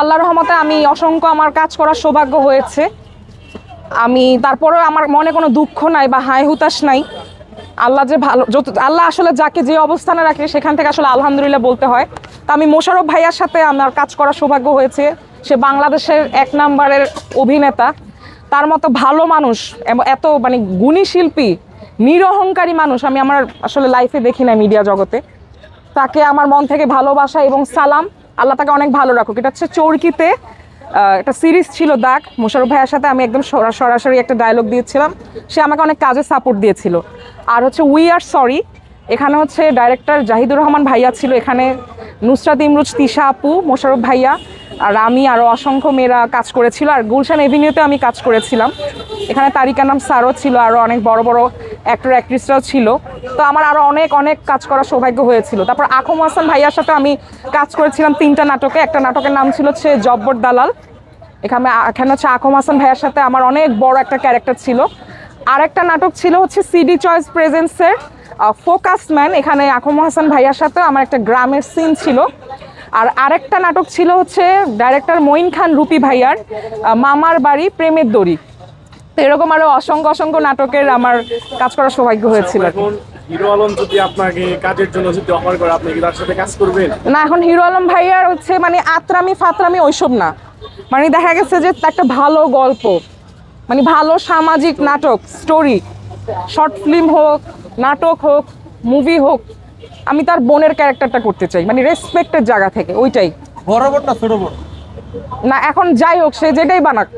আল্লাহর রহমতে আমি অসংখ্য আমার কাজ করার সৌভাগ্য হয়েছে। আমি তারপরেও আমার মনে কোনো দুঃখ নাই বা হাই হুতাশ নাই। আল্লাহ যে ভালো যত আল্লাহ আসলে যাকে যে অবস্থানে রাখে সেখান থেকে আসলে আলহামদুলিল্লাহ বলতে হয়। তা আমি মোশারফ ভাইয়ার সাথে আমার কাজ করার সৌভাগ্য হয়েছে। সে বাংলাদেশের এক নম্বরের অভিনেতা। তার মতো ভালো মানুষ এত মানে গুণী শিল্পী, নিরহংকারী মানুষ আমি আমার আসলে লাইফে দেখি না মিডিয়া জগতে। তাকে আমার মন থেকে ভালোবাসা এবং সালাম। আল্লাহ তাকে অনেক ভালো রাখুক। এটা হচ্ছে চরকিতে একটা সিরিজ ছিল দাগ। মোশারফ ভাইয়ের সাথে আমি একদম সরা- সরাসরি একটা ডায়লগ দিয়েছিলাম। সে আমাকে অনেক কাজে সাপোর্ট দিয়েছিল। আর হচ্ছে উই আর সরি এখানে হচ্ছে ডাইরেক্টর জাহিদুর রহমান ভাইয়া ছিল এখানে। নুসরাত ইমরুজ, তিশা আপু মোশারফ ভাইয়া, আর আমি আরও অসংখ্য মেয়েরা কাজ করেছিল। আর গুলশান এভিনিউতে আমি কাজ করেছিলাম। এখানে তারিকা নাম স্যারও ছিল আরও অনেক বড় বড় অ্যাক্টর অ্যাক্ট্রেসরাও ছিল। তো আমার আরও অনেক অনেক কাজ করার সৌভাগ্য হয়েছিল। তারপর আখম হাসান ভাইয়ার সাথে আমি কাজ করেছিলাম তিনটা নাটকে। একটা নাটকের নাম ছিল হচ্ছে জব্বর দালাল। এখানে এখানে হচ্ছে আখম হাসান ভাইয়ার সাথে আমার অনেক বড় একটা ক্যারেক্টার ছিল। আর একটা নাটক ছিল হচ্ছে সিডি চয়েস প্রেজেন্সের ফোকাস ম্যান এখানে আখম হাসান ভাইয়ার সাথে আমার একটা গ্রামের সিন ছিল। আর আরেকটা নাটক ছিল হচ্ছে ডাইরেক্টর মঈন খান, রুপি ভাইয়ার মামার বাড়ি, প্রেমের দড়ি। তো এরকম আরও অসংখ্য অসংখ্য নাটকের আমার কাজ করার সৌভাগ্য হয়েছিল। এখন হিরো আলম যদি আপনাকে কাজের জন্য যদি অফার করে আপনি কি তার সাথে কাজ করবেন? না এখন হিরো আলম ভাইয়ার হচ্ছে মানে আত্রামি ফাতরামি ওইসব না। মানে দেখা গেছে যে একটা ভালো গল্প মানে ভালো সামাজিক নাটক স্টোরি শর্ট ফিল্ম হোক নাটক হোক মুভি হোক আমি তার বোনের ক্যারেক্টারটা করতে চাই। মানে রেসপেক্টের জায়গা থেকে ওইটাই। বড় বোন না ছোট বোন না এখন যাই হোক সে যেটাই বানাক।